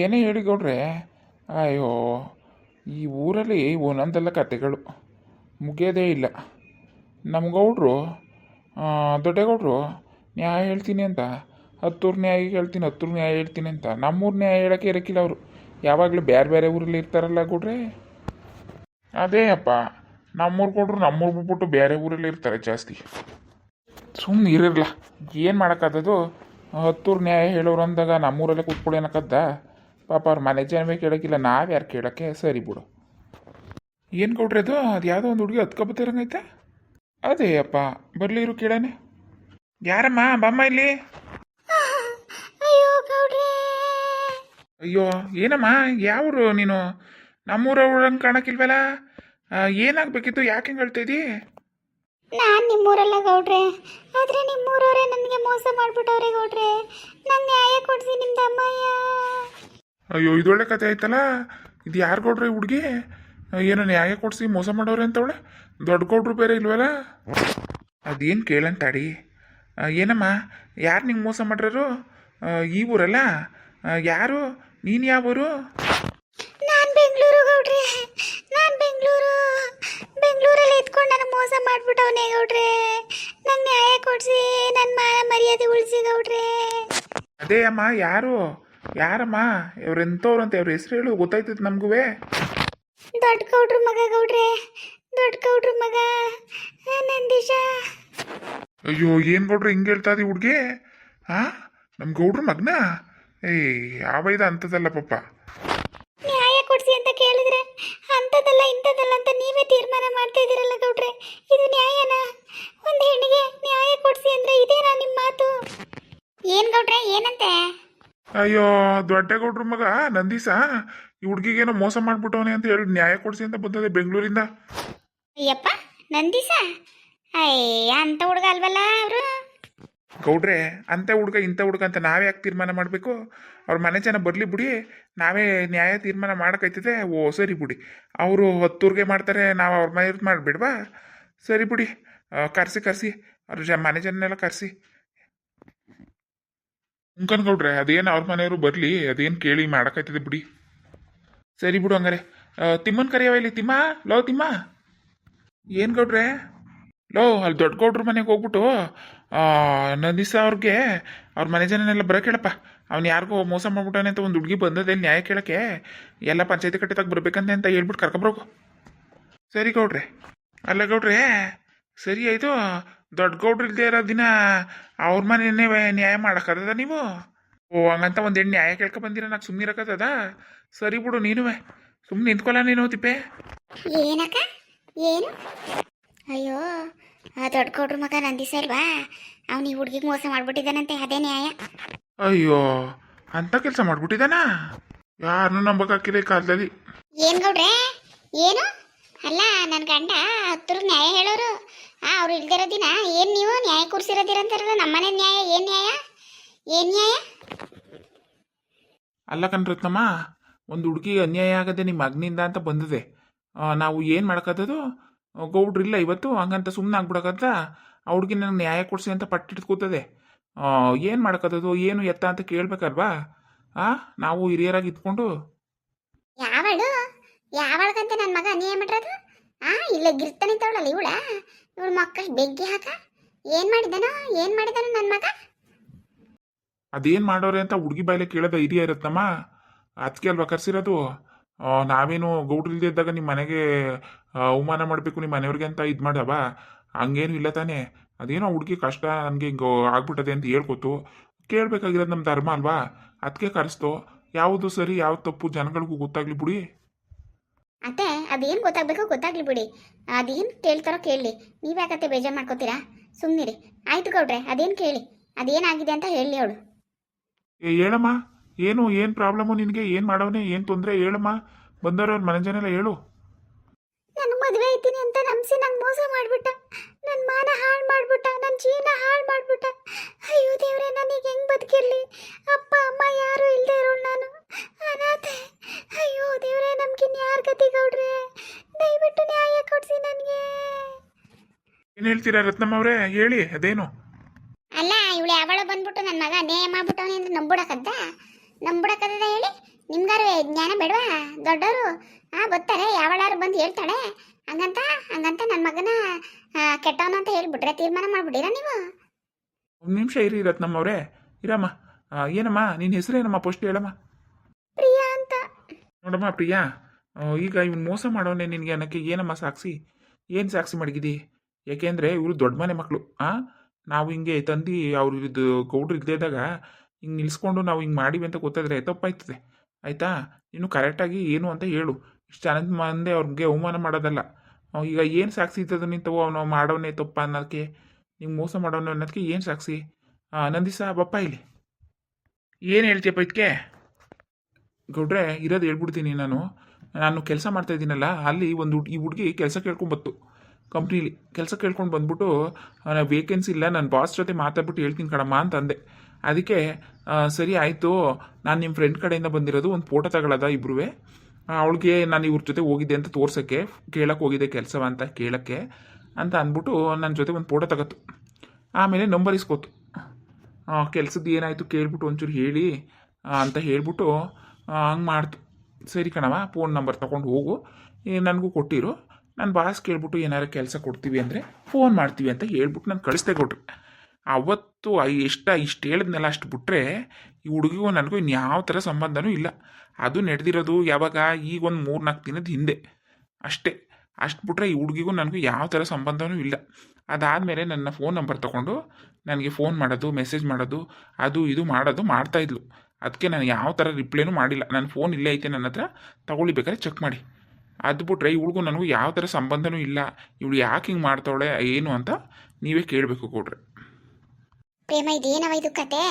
ಏನೇ ಹೇಳಿ ಗೌಡ್ರೆ, ಅಯ್ಯೋ, ಈ ಊರಲ್ಲಿ ಒಂದೊಂದೆಲ್ಲ ಕತೆಗಳು ಮುಗಿಯೋದೇ ಇಲ್ಲ. ನಮ್ಮ ಗೌಡ್ರು ದೊಡ್ಡ ದೊಡ್ಡಗೌಡ್ರು ನ್ಯಾಯ ಹೇಳ್ತೀನಿ ಅಂತ, ಹತ್ತೂರು ನ್ಯಾಯ ಹೇಳ್ತೀನಿ, ಹತ್ತೂರು ನ್ಯಾಯ ಹೇಳ್ತೀನಿ ಅಂತ, ನಮ್ಮೂರು ನ್ಯಾಯ ಹೇಳೋಕ್ಕೆ ಇರೋಕ್ಕಿಲ್ಲ ಅವರು. ಯಾವಾಗಲೂ ಬೇರೆ ಬೇರೆ ಊರಲ್ಲಿ ಇರ್ತಾರಲ್ಲ ಗೌಡ್ರೆ? ಅದೇ ಅಪ್ಪ, ನಮ್ಮೂರು ನಮ್ಮ ನಮ್ಮೂರು ಬಿಟ್ಬಿಟ್ಟು ಬೇರೆ ಊರಲ್ಲಿ ಇರ್ತಾರೆ ಜಾಸ್ತಿ. ಸುಮ್ಮನೆ ಇರಲ್ಲ, ಏನು ಮಾಡೋಕ್ಕಾದದು ಹತ್ತೂರು ನ್ಯಾಯ ಹೇಳೋರು ಅಂದಾಗ ನಮ್ಮೂರಲ್ಲೇ ಕೂತ್ಕೊಳ್ಳಿ ಅನ್ನಕ್ಕದ್ದ ಪಾಪ ಅವ್ರ ಮನೆ ಜನವೇ ಕೇಳೋಕ್ಕಿಲ್ಲ ನಾವು ಯಾರು ಕೇಳೋಕ್ಕೆ ಸರಿ ಬಿಡು. ಏನು ಕೊಡ್ರಿ ಅದು? ಅದು ಯಾವುದೋ ಒಂದು ಹುಡುಗಿ ಹತ್ಕೊಬತ್ತಿರಂಗೈತೆ ಅದೇ ಅಪ್ಪ ಬರಲಿ ಇರು ಕೇಳಾನೆ. ಯಾರಮ್ಮ? ಬಮ್ಮ ಇಲ್ಲಿ. ಅಯ್ಯೋ ಗೌಡ್ರೆ. ಅಯ್ಯೋ ಏನಮ್ಮ? ಯಾವರು ನೀನು? ನಮ್ಮೂರವ್ರಂಗೆ ಕಾಣಕ್ಕಿಲ್ವಲ್ಲ? ಆ, ಏನಾಗಬೇಕಿತ್ತು? ಯಾಕೆ ಹಿಂಗೆ ಹೇಳ್ತಾ ಇದ್ದೀ ನಾನು ನಿಮ್ಮೂರಲ್ಲ ಗೌಡ್ರೆ. ಆದರೆ ನಿಮ್ಮೂರವರೇ ನನಗೆ ಮೋಸ ಮಾಡಿಬಿಟ್ಟವ್ರೆ ಗೌಡ್ರೆ. ನಾನು ನ್ಯಾಯ ಕೊಡಿಸಿ ನಿಮ್ದು ಅಮ್ಮಯ್ಯ. ಅಯ್ಯೋ ಇದೊಳ್ಳೆ ಕತೆ ಆಯ್ತಲ್ಲ? ಇದು ಯಾರು ಕೊಡ್ರಿ ಹುಡುಗಿ? ಏನೋ ನ್ಯಾಯ ಕೊಡಿಸಿ ಮೋಸ ಮಾಡೋರೆ ಅಂತವಳೆ? ದೊಡ್ಡ ಕೊಡ್ರು ಬೇರೆ ಇಲ್ವಲ್ಲ? ಅದೇನು ಕೇಳಂತಾಡಿ ಏನಮ್ಮ ಯಾರು ನಿಂಗೆ ಮೋಸ ಮಾಡ್ರರು? ಈ ಊರಲ್ಲ? ಯಾರು? ನೀನು ಯಾವ ಊರು ನಾನು ಬೆಂಗಳೂರು ಗೌಡ್ರೆ. ನಾನು ಬೆಂಗಳೂರು. ಬೆಂಗಳೂರಲ್ಲಿ ಇದ್ಕೊಂಡು ನನಗೆ ಮೋಸ ಮಾಡಿಬಿಟ್ಟವನೇ ಗೌಡ್ರೆ. ನಂಗೆ ನ್ಯಾಯ ಕೊಡಿಸಿ ನನ್ನ ಮಾನ ಮರ್ಯಾದೆ ಉಳಿಸಿ ಗೌಡ್ರೆ. ಅದೇ ಅಮ್ಮ ಯಾರು? ಯಾರಮ್ಮ? ಇವ್ರು ಎಂಥವ್ರು ಅಂತ ಇವ್ರ ಹೆಸರು ಹೇಳು ಗೊತ್ತಾಯ್ತದೆ ನಮಗೂ ದೊಡ್ಡ ಗೌಡ್ರ ಮಗ ಗೌಡ್ರೆ ದೊಡ್ಡ ಗೌಡ್ರ ಮಗ ಆ, ನಂದೀಶ. ಅಯ್ಯೋ ಏನು ಗೌಡ್ರು ಹಿಂಗೆ ಹೇಳ್ತಾ ಇದೀವಿ ಹುಡುಗಿ? ಹಾಂ ನಮ್ಮ ಗೌಡ್ರ ಮಗನ? ಏಯ್ ಯಾವ ಇದು ಅಂತದಲ್ಲ ಪಪ್ಪ ನ್ಯಾಯ ಕೊಡಿಸಿ ಅಂತ ಕೇಳಿದ್ರೆ ಅಂಥದ್ದಲ್ಲ ಇಂಥದ್ದಲ್ಲ ಅಂತ ನೀವೇ ತೀರ್ಮಾನ ಮಾಡ್ತಾ ಇದ್ದೀರಲ್ಲ ಗೌಡ್ರೆ. ಇದು ನ್ಯಾಯನಾ? ಒಂದು ಹೆಣ್ಣಿಗೆ ನ್ಯಾಯ ಕೊಡ್ಸಿ ಅಂದ್ರೆ ಇದೇನಾ ನಿಮ್ಮ ಮಾತು? ಏನ್ ಗೌಡ್ರೆ ಏನಂತೆ? ಅಯ್ಯೋ ದೊಡ್ಡಗೌಡ್ರ ಮಗ ನಂದೀಸ. ಈ ಹುಡುಗಿಗೇನೋ ಮೋಸ ಮಾಡ್ಬಿಟ್ಟವನೆ ಅಂತ ಹೇಳಿ ನ್ಯಾಯ ಕೊಡಿಸಿ ಅಂತ ಬಂದದೆ ಬೆಂಗಳೂರಿಂದ. ಅಯ್ಯಪ್ಪ ನಂದೀಸ? ಅಯ್ಯ ಅಂತ ಹುಡುಗ ಅಲ್ವಲ್ಲ ಅವರು? ಗೌಡ್ರೆ ಅಂಥ ಹುಡುಗ ಇಂಥ ಹುಡುಗ ಅಂತ ನಾವೇ ಯಾಕೆ ತೀರ್ಮಾನ ಮಾಡಬೇಕು? ಅವ್ರ ಮನೆ ಜನ ಬರಲಿ ಬಿಡಿ ನಾವೇ ನ್ಯಾಯ ತೀರ್ಮಾನ ಮಾಡೋಕ್ಕೈತದೆ ಓ ಸರಿ ಬಿಡಿ. ಅವರು ಹತ್ತೂರಿಗೆ ಮಾಡ್ತಾರೆ ನಾವು ಅವ್ರ ಮನೆ ಮಾಡಿಬಿಡ್ವಾ? ಸರಿ ಬಿಡಿ ಕರೆಸಿ ಕರೆಸಿ ಅವ್ರ ಜ ಮನೆ ಜನನೆಲ್ಲ ಕರೆಸಿ. ಗೌಡ್ರೆ ಅದೇನು ಅವ್ರ ಮನೆಯವರು ಬರಲಿ, ಅದೇನು ಕೇಳಿ ಮಾಡೋಕ್ಕೈತದೆ ಬಿಡಿ. ಸರಿ ಬಿಡು ಹಂಗಾರೆ. ತಿಮ್ಮನ್ ಕರೆಯವ ಇಲ್ಲಿ? ತಿಮ್ಮ? ಲೋ ತಿಮ್ಮ. ಏನು ಗೌಡ್ರೆ? ಲೋ, ಅಲ್ಲಿ ದೊಡ್ಡ ಗೌಡ್ರ ಮನೆಗೆ ಹೋಗ್ಬಿಟ್ಟು ನಂದಿಸ ಅವ್ರಿಗೆ, ಅವ್ರ ಮನೆ ಜನನೆಲ್ಲ ಬರೋಕೆ ಕೇಳಪ್ಪ. ಅವ್ನು ಯಾರಿಗೋ ಮೋಸ ಮಾಡ್ಬಿಟ್ಟಾನೆ ಅಂತ ಒಂದು ಹುಡುಗಿ ಬಂದದೆ ನ್ಯಾಯ ಕೇಳಕ್ಕೆ? ಎಲ್ಲ ಪಂಚಾಯತಿ ಕಟ್ಟಿದಾಗ ಬರ್ಬೇಕಂತೆ ಅಂತ ಹೇಳ್ಬಿಟ್ಟು ಕರ್ಕೊಬ್ರೋಗು ಸರಿ ಗೌಡ್ರೆ. ಅಲ್ಲ ಗೌಡ್ರೆ, ಸರಿ ಆಯಿತು. ದೊಡ್ಡ ಗೌಡ್ರು ಇಲ್ಲದೆ ಇರೋ ದಿನ ಅವ್ರ ಮನೆಯೇ ನ್ಯಾಯ ಮಾಡೋಕ್ಕದ ನೀವು? ಓ ಹಂಗಂತ ಒಂದು ಹೆಣ್ಣು ನ್ಯಾಯ ಕೇಳ್ಕೊ ಬಂದಿರ ನಾಕ್ ಇರಕ್ಕದ ಸರಿ ಬಿಡು ನೀನುವೆ. ಸುಮ್ಮನೆ ನಿಂತ್ಕೊಲ್ಲ ನೀನು ತಿಪ್ಪೆ. ಏನಕ್ಕ? ಏನು? ಅಯ್ಯೋ ಆ ದೊಡ್ಡ ಗೌಡ್ರ ಮಗ ನಂದಿಸ ಇಲ್ವಾ ಅವ್ನು ಈ ಹುಡುಗಿಗೆ ಮೋಸ ಮಾಡ್ಬಿಟ್ಟಿದ್ದಾನಂತೆ ಅದೇ ನ್ಯಾಯ. ಅಯ್ಯೋ ಅಂತ ಕೆಲಸ ಮಾಡ್ಬಿಟ್ಟಿದ್ದಾನಾ? ಯಾರನ್ನೂ ನಂಬಕ್ಕಾಕಿಲ್ಲ ಈ ಕಾಲದಲ್ಲಿ. ಏನ್ ಗೌಡ್ರೆ? ಏನು? ಅಲ್ಲ ನನ್ನ ಗಂಡ ಹತ್ರ ನ್ಯಾಯ ಹೇಳೋರು. ಆ ಅವ್ರು ಇಲ್ದಿರೋ ದಿನ ಏನು ನೀವು ನ್ಯಾಯ ಕೂರಿಸಿರೋದಿರಂತಾರಲ್ಲ ನಮ್ಮನೆ ನ್ಯಾಯ ಏನ್ ನ್ಯಾಯ? ಏನ್ ನ್ಯಾಯ? ಅಲ್ಲ ಕಣ್ರತ್ನಮ್ಮ ಒಂದು ಹುಡುಗಿ ಅನ್ಯಾಯ ಆಗದೆ ನಿಮ್ಮ ಮಗನಿಂದ ಅಂತ ಬಂದಿದೆ. ಆ, ನಾವು ಏನು ಮಾಡೋಕ್ಕದ್ದು ಗೌಡ್ರಿಲ್ಲ ಇವತ್ತು ಹಂಗಂತ ಸುಮ್ಮನೆ ಆಗ್ಬಿಡಕತ್ತ? ಆ ಹುಡುಗಿ ನನಗೆ ನ್ಯಾಯ ಕೊಡಿಸಿ ಅಂತ ಪಟ್ಟಿಟ್ಟು ಕೂತದೆ. ಏನು ಮಾಡೋಕ್ಕದ್ದು ಏನು ಎತ್ತ ಅಂತ ಕೇಳ್ಬೇಕಲ್ವಾ? ಆ ನಾವು ಹಿರಿಯರಾಗಿ ಇದ್ಕೊಂಡು. ಯಾವಳು? ಯಾವಳಗಂತ ನನ್ನ ಮಗ ಅನ್ಯಾಯ ಮಾಡಿರೋದು? ಆ, ಇಲ್ಲ ಗಿರ್ತಾನೆ ತವಳಲ್ಲ ಇವಳ. ಇವಳ ಮಕ್ಕಳು ಬೆಂಕಿ ಹಾಕ. ಏನ್ ಮಾಡಿದನೋ ಏನ್ ಮಾಡಿದನೋ ನನ್ನ ಮಗ? ಅದೇನ್ ಮಾಡೋರೆ ಅಂತ ಹುಡುಗಿ ಬಾಯಿಲೆ ಕೇಳದ ಹಿರಿಯ ಇರತ್ತಮ್ಮ. ಅದಕ್ಕೆ ಅಲ್ವಾ ಕರ್ಸಿರೋದು? ನಾವೇನು ಗೌಡ್ರಿಲ್ದೇ ಇದ್ದಾಗ ನಿಮ್ಮ ಮನೆಗೆ ಅವಮಾನ ಮಾಡಬೇಕು ನಿಮ್ಮ ಮನೆಯವ್ರಿಗೆ ಅಂತ ಇದು ಮಾಡವ ಹಂಗೇನು ಇಲ್ಲ ತಾನೇ. ಅದೇನೋ ಹುಡುಗಿ ಕಷ್ಟ ನನಗೆ ಹಿಂಗೆ ಆಗ್ಬಿಟ್ಟದೆ ಅಂತ ಹೇಳ್ಕೊತು. ಕೇಳಬೇಕಾಗಿರೋದು ನಮ್ಮ ಧರ್ಮ ಅಲ್ವಾ? ಅದಕ್ಕೆ ಕರೆಸ್ತು. ಯಾವುದು ಸರಿ ಯಾವ ತಪ್ಪು ಜನಗಳಿಗೂ ಗೊತ್ತಾಗ್ಲಿ ಬಿಡಿ. ಅತ್ತೆ ಅದೇನು ಗೊತ್ತಾಗಬೇಕು ಗೊತ್ತಾಗ್ಲಿ ಬಿಡಿ. ಅದೇನು ಕೇಳ್ತಾರೋ ಕೇಳಲಿ. ನೀವ್ಯಾಕತ್ತೆ ಬೇಜಾರು ಮಾಡ್ಕೋತೀರಾ? ಸುಮ್ಮನಿರಿ ಆಯ್ತು ಗೌಡ್ರೆ ಅದೇನು ಕೇಳಿ? ಅದೇನಾಗಿದೆ ಅಂತ ಹೇಳಿ ಅವಳು. ಏ ಹೇಳಮ್ಮ. ಏನು ಏನು ಪ್ರಾಬ್ಲಮ್ಮು ನಿನಗೆ? ಏನು ಮಾಡವನೆ? ಏನು ತೊಂದರೆ? ಹೇಳಮ್ಮ. ಬಂದವ್ರ ಮನೆ ಜನ ಎಲ್ಲ ಹೇಳು. ನಾನು ಮದುವೆ ಇದ್ದೀನಿ ಅಂತ ನಂಬಿಸಿ ನಂಗೆ ಮೋಸ ಮಾಡಿಬಿಟ್ಟ. ನನ್ನ ಮಾನ ಹಾಳು ಮಾಡಿಬಿಟ್ಟ. ನನ್ನ ಜೀವನ ಹಾಳು ಮಾಡಿಬಿಟ್ಟ. ಅಯ್ಯೋ ದೇವ್ರೆ ನನಗೆ ಹೆಂಗೆ ಬದುಕಿರಲಿ? ಅಪ್ಪ ಅಮ್ಮ ಯಾರು ಇಲ್ಲದೆ ಇರೋಳು. ಏನು ಹೇಳ್ತೀರಾ ರತ್ನಮ್ಮ ಅವರೇ? ಹೇಳಿ ಅದೇನು? ಅಲ್ಲ ಇವಳು ಯಾವಳು ಬಂದ್ಬಿಟ್ಟು ನನ್ನ ಮಗ ಅನ್ಯಾಯ ಮಾಡ್ಬಿಟ್ಟವನೇ ಅಂದ್ರೆ ನಂಬುಡಕದ್ದ ನಂಬುಡಕದ ಹೇಳಿ? ಬೇಡವಾ? ದೊಡ್ಡವರು? ಆ ಬರ್ತಾರೆ ಯಾವಳಾರು ಬಂದು ಹೇಳ್ತಾಳೆ. ಹಂಗಂತ ಹಂಗಂತ ನನ್ನ ಮಗನ ಕೆಟ್ಟವನು ಅಂತ ಹೇಳ್ಬಿಟ್ರೆ ತೀರ್ಮಾನ ಮಾಡ್ಬಿಟ್ಟಿರಾ ನೀವು? ಒಂದು ನಿಮಿಷ ಇರಿ ರತ್ನಮ್ಮವ್ರೆ ಇರಮ್ಮ. ಏನಮ್ಮ ಏನಮ್ಮ ನಿನ್ನ ಹೆಸರೇನಮ್ಮ ಫಸ್ಟ್ ಹೇಳಮ್ಮ. ಪ್ರಿಯಾ ಅಂತ. ನೋಡಮ್ಮ ಪ್ರಿಯಾ ಆ, ಈಗ ಇವ್ನು ಮೋಸ ಮಾಡೋನೆ ನಿನಗೆ ಅನ್ನಕ್ಕೆ ಏನಮ್ಮ ಸಾಕ್ಷಿ ಏನು ಸಾಕ್ಷಿ ಮಡಗಿದಿ? ಯಾಕೆಂದರೆ ಇವರು ದೊಡ್ಡ ಮನೆ ಮಕ್ಕಳು ಆ? ನಾವು ಹಿಂಗೆ ತಂದು ಅವ್ರದ್ದು ಗೌಡ್ರು ಇದ್ದಾಗ ಹಿಂಗೆ ನಿಲ್ಸ್ಕೊಂಡು ನಾವು ಹಿಂಗೆ ಮಾಡಿವಿ ಅಂತ ಗೊತ್ತಾದ್ರೆ ತಪ್ಪಾಯ್ತದೆ. ಆಯಿತಾ? ನೀನು ಕರೆಕ್ಟಾಗಿ ಏನು ಅಂತ ಹೇಳು. ಇಷ್ಟು ಜನದ ಮಂದೆ ಅವ್ರಿಗೆ ಅವಮಾನ ಮಾಡೋದಲ್ಲ. ಈಗ ಏನು ಸಾಕ್ಷಿ ಇದ್ದದ್ದು ನಿಂತವು? ಅವನು ಮಾಡೋನೇ ತಪ್ಪ ಅನ್ನೋದಕ್ಕೆ ನಿಂಗೆ ಮೋಸ ಮಾಡೋನು ಅನ್ನೋದಕ್ಕೆ ಏನು ಸಾಕ್ಷಿ ನಂದಿಸ ಬಪ್ಪ ಇಲ್ಲಿ. ಏನು ಹೇಳ್ತೀಯಪ್ಪ ಇದಕ್ಕೆ ಗೌಡ್ರೆ, ಇರೋದು ಹೇಳ್ಬಿಡ್ತೀನಿ ನಾನು. ನಾನು ಕೆಲಸ ಮಾಡ್ತಾ ಇದ್ದೀನಲ್ಲ, ಅಲ್ಲಿ ಒಂದು ಈ ಹುಡುಗಿ ಕೆಲಸ ಕೇಳ್ಕೊಂಬತ್ತು. ಕಂಪ್ನೀಲಿ ಕೆಲಸ ಕೇಳ್ಕೊಂಡು ಬಂದ್ಬಿಟ್ಟು ವೇಕೆನ್ಸಿ ಇಲ್ಲ ನನ್ನ ಬಾಸ್ ಜೊತೆ ಮಾತಾಡ್ಬಿಟ್ಟು ಹೇಳ್ತೀನಿ ಕಣಮ್ಮ ಅಂತ ಅಂದೆ ಅದಕ್ಕೆ ಸರಿ ಆಯಿತು, ನಾನು ನಿಮ್ಮ ಫ್ರೆಂಡ್ ಕಡೆಯಿಂದ ಬಂದಿರೋದು ಒಂದು ಫೋಟೋ ತಗೊಳ್ಳೋದ ಇಬ್ಬರೂ ಅವಳಿಗೆ ನಾನು ಇವ್ರ ಜೊತೆ ಹೋಗಿದ್ದೆ ಅಂತ ತೋರ್ಸೋಕ್ಕೆ ಕೇಳಕ್ಕೆ ಹೋಗಿದ್ದೆ ಕೆಲಸ ಅಂತ ಕೇಳೋಕ್ಕೆ ಅಂತ ಅಂದ್ಬಿಟ್ಟು ನನ್ನ ಜೊತೆ ಒಂದು ಫೋಟೋ ತಗೋತು ಆಮೇಲೆ ನಂಬರ್ ಇಸ್ಕೋತು ಕೆಲಸದ್ದು ಏನಾಯಿತು ಕೇಳ್ಬಿಟ್ಟು ಒಂಚೂರು ಹೇಳಿ ಅಂತ ಹೇಳ್ಬಿಟ್ಟು ಹಂಗೆ ಮಾಡ್ತು. ಸರಿ ಕಣವ ಫೋನ್ ನಂಬರ್ ತೊಗೊಂಡು ಹೋಗು. ನನಗೂ ಕೊಟ್ಟಿರು. ನನ್ನ ಬಾಸ್ ಕೇಳ್ಬಿಟ್ಟು ಏನಾರು ಕೆಲಸ ಕೊಡ್ತೀವಿ ಅಂದರೆ ಫೋನ್ ಮಾಡ್ತೀವಿ ಅಂತ ಹೇಳ್ಬಿಟ್ಟು ನಾನು ಕಳಿಸ್ದೆ ಕೊಟ್ರು. ಅವತ್ತು ಇಷ್ಟ ಇಷ್ಟು ಹೇಳಿದ್ನಲ್ಲ ಅಷ್ಟು ಬಿಟ್ಟರೆ ಈ ಹುಡುಗಿಗೂ ನನಗೂ ಇನ್ಯಾವ ಥರ ಸಂಬಂಧನೂ ಇಲ್ಲ. ಅದು ನಡೆದಿರೋದು ಯಾವಾಗ? ಈಗ ಒಂದು ಮೂರು ನಾಲ್ಕು ದಿನದ ಹಿಂದೆ. ಅಷ್ಟೇ. ಅಷ್ಟು ಬಿಟ್ರೆ ಈ ಹುಡುಗಿಗೂ ನನಗೂ ಯಾವ ಥರ ಸಂಬಂಧನೂ ಇಲ್ಲ. ಅದಾದಮೇಲೆ ನನ್ನ ಫೋನ್ ನಂಬರ್ ತೊಗೊಂಡು ನನಗೆ ಫೋನ್ ಮಾಡೋದು ಮೆಸೇಜ್ ಮಾಡೋದು, ಅದು ಇದು ಮಾಡೋದು ಮಾಡ್ತಾಯಿದ್ಲು ಅದಕ್ಕೆ ನಾನು ಯಾವ ಥರ ರಿಪ್ಲೈನೂ ಮಾಡಿಲ್ಲ. ನನ್ನ ಫೋನ್ ಇಲ್ಲೇ ಐತೆ ನನ್ನ ಹತ್ರ. ತಗೊಳ್ಳಿ ಬೇಕಾದ್ರೆ ಚೆಕ್ ಮಾಡಿ. ಅದು ಬಿಟ್ರೆ ಇವಳಿಗೂ ನನಗೂ ಯಾವ ಥರ ಸಂಬಂಧನೂ ಇಲ್ಲ. ಇವಳು ಯಾಕೆ ಹಿಂಗೆ ಮಾಡ್ತಾವಳೆ, ಏನು ಅಂತ ನೀವೇ ಕೇಳಬೇಕು ಕೊಡ್ರಿ. ಪ್ರೇಮ, ಇದೇನವ ಇದು ಕತೆ?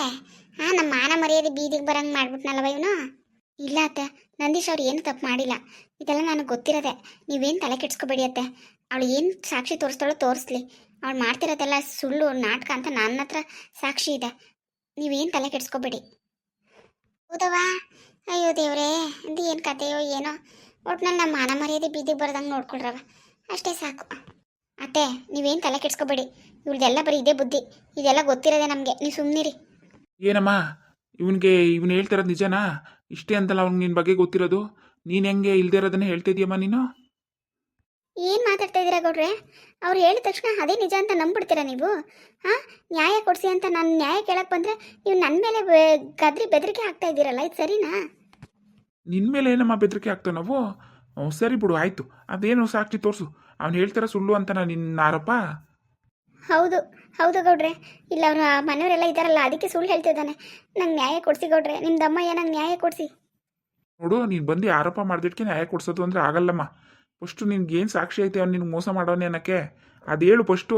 ಹಾ ನಮ್ಮ ಮಾನ ಮರ್ಯಾದೆ ಬೀದಿಗೆ ಬರಂಗ್ ಮಾಡ್ಬಿಟ್ನಲ್ಲವ ಇವನು? ಇಲ್ಲ ಅತ್ತೆ, ನಂದೀಶ್ ಅವ್ರು ಏನು ತಪ್ಪು ಮಾಡಿಲ್ಲ. ಇದೆಲ್ಲ ನನಗೆ ಗೊತ್ತಿರೋದೆ. ನೀವೇನು ತಲೆ ಕೆಡ್ಸ್ಕೊಬೇಡಿ ಅತ್ತೆ. ಅವಳು ಏನು ಸಾಕ್ಷಿ ತೋರಿಸ್ತಾಳೋ ತೋರಿಸ್ಲಿ. ಅವಳು ಮಾಡ್ತಿರೋದೆಲ್ಲ ಸುಳ್ಳು, ನಾಟಕ ಅಂತ ನನ್ನ ಹತ್ರ ಸಾಕ್ಷಿ ಇದೆ. ನೀವೇನು ತಲೆ ಕೆಡ್ಸ್ಕೊಬೇಡಿ. ಹೌದವಾ ಅಯ್ಯೋ ದೇವ್ರೇ, ಇದು ಏನು ಕತೆಯೋ ಏನೋ. ಒಟ್ನಲ್ಲಿ ನಮ್ಮ ಮಾನ ಮರ್ಯಾದೆ ಬೀದಿಗೆ ಬರ್ದಂಗೆ ನೋಡ್ಕೊಳ್ರವ. ಅಷ್ಟೇ ಸಾಕು. ಅತ್ತೆ ನೀವೇನು ತಲೆ ಕೆಡ್ಸ್ಕೊಬೇಡಿ. ಇವ್ರದ್ದೆಲ್ಲ ಬರೀ ಇದೇ ಬುದ್ಧಿ. ಇದೆಲ್ಲ ಗೊತ್ತಿರೋದೆ ನಮಗೆ. ನೀವು ಸುಮ್ಮನಿರಿ ಏನಮ್ಮ? ಇವನಿಗೆ ಇವನು ಹೇಳ್ತಿರೋದು ನಿಜನಾ? ಇಷ್ಟೇ ಅಂತಲ್ಲ ಅವ್ನಿಗೆ ನಿನ್ನ ಬಗ್ಗೆ ಗೊತ್ತಿರೋದು? ನೀನು ಹೆಂಗೆ ಇಲ್ದೇ ಇರೋದನ್ನ ಹೇಳ್ತಿದ್ಯಮ್ಮ ನೀನು? ಏನು ಮಾತಾಡ್ತಾ ಇದ್ದೀರಾ ಗೌಡ್ರೆ? ಅವ್ರು ಹೇಳಿದ ತಕ್ಷಣ ಅದೇ ನಿಜ ಅಂತ ನಂಬಿಡ್ತೀರಾ ನೀವು? ಹಾಂ? ನ್ಯಾಯ ಕೊಡಿಸಿ ಅಂತ ನಾನು ನ್ಯಾಯ ಕೇಳಕ್ಕೆ ಬಂದರೆ ನೀವು ನನ್ನ ಮೇಲೆ ಗದ್ರಿ ಬೆದರಿಕೆ ಹಾಕ್ತಾ ಇದ್ದೀರಲ್ಲ ಇದು ಸರಿನಾ? ನಿನ್ನ ಮೇಲೆ ಏನಮ್ಮ ಬೆದರಿಕೆ ಆಗ್ತಾವೆ ನಾವು? ಹ್ಞೂ, ಸರಿ ಬಿಡು ಆಯಿತು. ಅದೇನು ಸಾಕ್ಷಿ ತೋರಿಸು. ಅವ್ನು ಹೇಳ್ತಾರ ಸುಳ್ಳು ಅಂತ ನಾನು ನಿನ್ನ ಆರೋಪ? ಹೌದು ಹೌದು ಗೌಡ್ರೆ. ಇಲ್ಲ ಅವರು ಮನೆಯವರೆಲ್ಲ ಇದ್ದಾರಲ್ಲ ಅದಕ್ಕೆ ಸುಳ್ಳು ಹೇಳ್ತಿದ್ದಾನೆ ನಂಗೆ ನ್ಯಾಯ ಕೊಡಿಸಿ ಗೌಡ್ರೆ. ನಿಮ್ಮ ದಮ್ಮಯ್ಯ ನಂಗೆ ನ್ಯಾಯ ಕೊಡಿಸಿ. ನೋಡು ನೀನು ಬಂದು ಆರೋಪ ಮಾಡಿದಕ್ಕೆ ನ್ಯಾಯ ಕೊಡ್ಸೋದು ಅಂದರೆ ಆಗಲ್ಲಮ್ಮ. ಫಸ್ಟು ನಿನ್ಗೆ ಏನು ಸಾಕ್ಷಿ ಐತೆ ಅವ್ನು ನಿನ್ಗೆ ಮೋಸ ಮಾಡೋನೇನಕ್ಕೆ ಅನ್ನಕ್ಕೆ? ಅದು ಹೇಳು ಫಸ್ಟು.